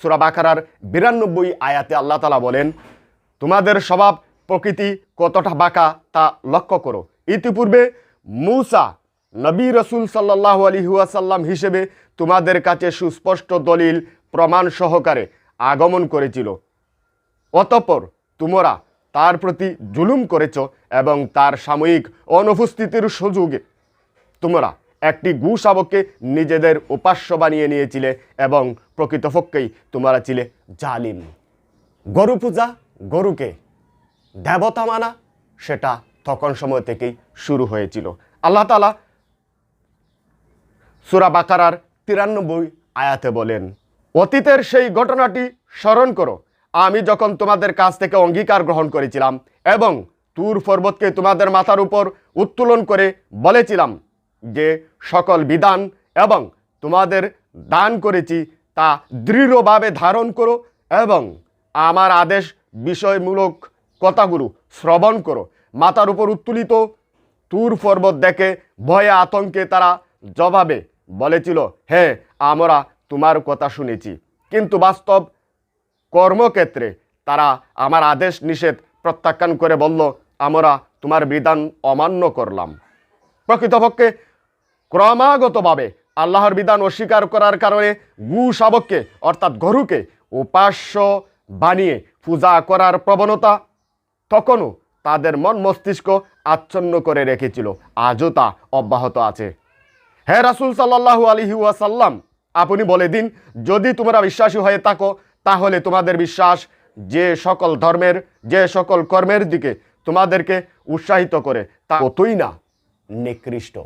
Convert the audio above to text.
সুরা বাকারার বিরানব্বই আয়াতে আল্লাহ তালা বলেন, তোমাদের স্বভাব প্রকৃতি কতটা বাঁকা তা লক্ষ্য করো। ইতিপূর্বে মূসা, নবী রসুল সাল্লাহ আলী ওয়াসাল্লাম হিসেবে তোমাদের কাছে সুস্পষ্ট দলিল, প্রমাণ সহকারে আগমন করেছিল। অতঃপর তোমরা তার প্রতি জুলুম করেছ এবং তার সাময়িক অনুপস্থিতির সুযোগে তোমরা একটি গু শাবককে নিজেদের উপাস্য বানিয়ে নিয়েছিলে এবং প্রকৃতপক্ষেই তোমরা ছিলে জালিম। গরু পূজা গরুকে, দেবতা মানা সেটা তখন সময় থেকেই শুরু হয়েছিল। আল্লাহ তালা সুরা বাকারার তিরানব্বই আয়াতে বলেন, অতীতের সেই ঘটনাটি স্মরণ করো। আমি যখন তোমাদের কাছ থেকে অঙ্গীকার গ্রহণ করেছিলাম এবং তুর পর্বতকে তোমাদের মাথার উপর উত্তোলন করে বলেছিলাম যে সকল বিধান এবং তোমাদের দান করেছি তা দৃঢ়ভাবে ধারণ করো এবং আমার আদেশ বিষয়মূলক কথাগুলো শ্রবণ করো। মাথার উপর উত্তোলিত তুর পর্বত দেখে ভয়ে আতঙ্কে তারা জবাবে বলেছিল হ্যাঁ আমরা তোমার কথা শুনেছি। কিন্তু বাস্তব কর্মক্ষেত্রে তারা আমার আদেশ নিষেধ প্রত্যাখ্যান করে বলল, আমরা তোমার বিধান অমান্য করলাম। প্রকৃতপক্ষে ক্রমাগতভাবে আল্লাহর বিধান অস্বীকার করার কারণে গু শাবককে অর্থাৎ গরুকে, উপাস্য বানিয়ে পূজা করার প্রবণতা তখনও তাদের মন মস্তিষ্ক আচ্ছন্ন করে রেখেছিল। আজও তা অব্যাহত আছে। হে রাসুল সাল্লাহু আলহি ওয়াসাল্লাম, আপনি বলে দিন, যদি তোমরা বিশ্বাসী হয়ে থাকো, তাহলে তোমাদের বিশ্বাস যে সকল ধর্মের, যে সকল কর্মের দিকে তোমাদেরকে উৎসাহিত করে তা কতই না নিকৃষ্ট।